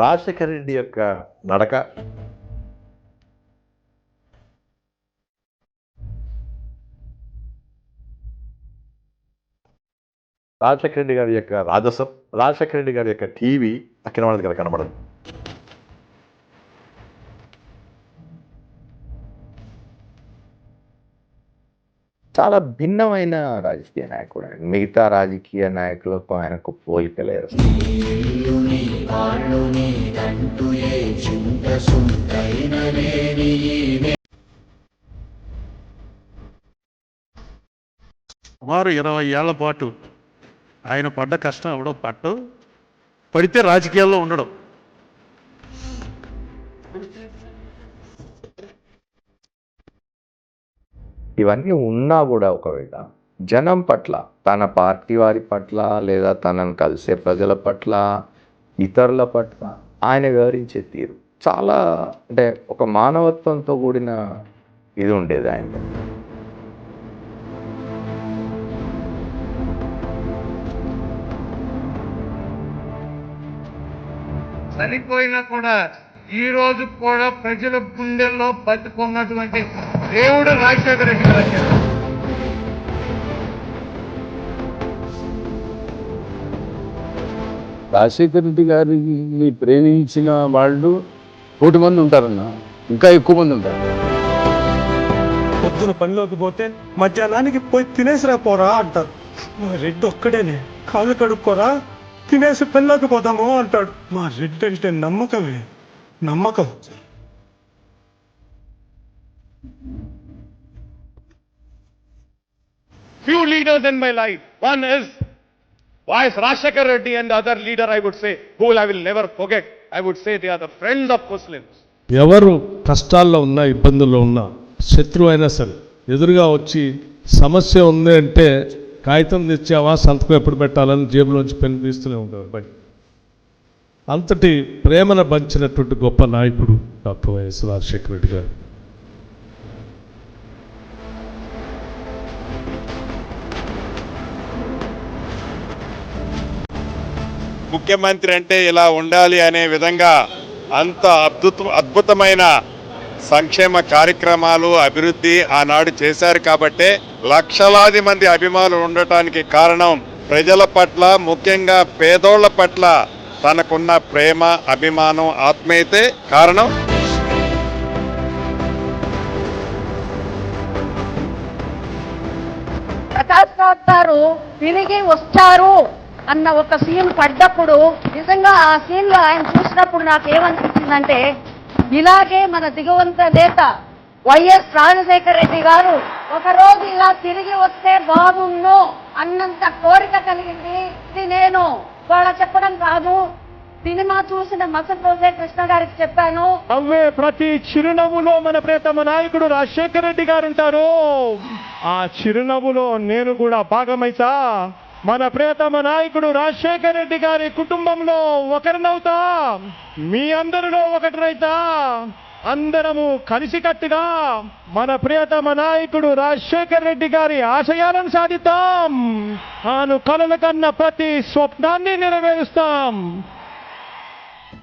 రాజశేఖర రెడ్డి యొక్క నడక. రాజశేఖర రెడ్డి గారి యొక్క రాజసం రాజశేఖర రెడ్డి గారి యొక్క టీవీ తక్కిన వాళ్ళ దగ్గర కనబడదు. చాలా భిన్నమైన రాజకీయ నాయకుడు ఆయన. మిగతా రాజకీయ నాయకులకు ఆయనకు పోలికలేదు సుమారు ఇరవై ఏళ్ళ పాటు ఆయన పడ్డ కష్టం ఎవడో పట్టు. పడితే రాజకీయాల్లో ఉండడం. ఇవన్నీ ఉన్నా కూడా ఒకవేళ జనం పట్ల తన పార్టీ వారి పట్ల లేదా తనను కలిసే ప్రజల పట్ల ఇతరుల పట్ల ఆయన వివరించే తీరు చాలా అంటే ఒక మానవత్వంతో కూడిన ఇది ఉండేది ఆయనలో చనిపోయినా కూడా ఈ రోజు కూడా ప్రజల గుండెల్లో బతుకున్నటువంటి దేవుడు రాజశేఖర రెడ్డి గారు రాజశేఖర రెడ్డి గారిని ప్రేమించిన వాళ్ళు కోటి మంది ఉంటారన్న. ఇంకా ఎక్కువ మంది ఉంటారు. పొద్దున పనిలోకి పోతే మధ్యాహ్నానికి పోయి తినేసిరా పోరా అంటారు. మా రెడ్డి ఒక్కడేనే. కాళ్ళు కడుక్కోరా? తినేసి పనిలోకి పోతాము అంటాడు. మా రెడ్డి అంటే నమ్మకమే. నమ్మకం few leaders in my life. One is Y.S. Rashekar Reddy and the other leader I would say, who I will never forget. I would say they are the friends of Muslims. ఎవరు కష్టాల్లో ఉన్నా ఇబ్బందుల్లో ఉన్నా శత్రువు అయినా సరే ఎదురుగా వచ్చి సమస్య ఉంది అంటే కాగితం తెచ్చావా సంతకం ఎప్పుడు పెట్టాలని జేబులోంచి పెన్ తీస్తూనే ఉంటారు బయట అంతటి ప్రేమను పంచినటువంటి గొప్ప నాయకుడు డాక్టర్ వైఎస్ రాజశేఖర రెడ్డి గారు. ముఖ్యమంత్రి అంటే ఇలా ఉండాలి అనే విధంగా అంత అద్భుత అద్భుతమైన సంక్షేమ కార్యక్రమాలు అభివృద్ధి ఆనాడు చేశారు కాబట్టే లక్షలాది మంది అభిమానులు ఉండటానికి కారణం ప్రజల పట్ల ముఖ్యంగా పేదోళ్ళ పట్ల తనకున్న ప్రేమ అభిమానం ఆత్మీయతే కారణం? ప్రకాష్ రావు గారు తిరిగి వస్తారు అన్న ఒక సీన్ పడ్డప్పుడు నిజంగా ఆ సీన్లో ఆయన చూసినప్పుడు నాకు ఏమనిపించిందంటే ఇలాగే మన దిగవంత నేత వైఎస్ రాజశేఖర రెడ్డి గారు ఒకరోజు ఇలా తిరిగి వస్తే బాగుండు అన్నంత కోరిక కలిగింది ఇది నేను. వాళ్ళ చెప్పడం కాదు. సినిమా చూసిన మసన్ రోజే కృష్ణ గారికి చెప్పాను. అవే ప్రతి చిరునవ్వులో మన ప్రేతమ నాయకుడు రాజశేఖర రెడ్డి గారు ఉంటారు ఆ చిరునవ్వులో నేను కూడా భాగమైతా. మన ప్రియతమ నాయకుడు రాజశేఖర రెడ్డి గారి కుటుంబంలో ఒకరినవుతా. మీ అందరిలో ఒకటినైతా. అందరము కలిసికట్టుగా మన ప్రియతమ నాయకుడు రాజశేఖర్ రెడ్డి గారి ఆశయాలను సాధిద్దాం. తాను కలలు కన్న ప్రతి స్వప్నాన్ని నెరవేరుస్తాం.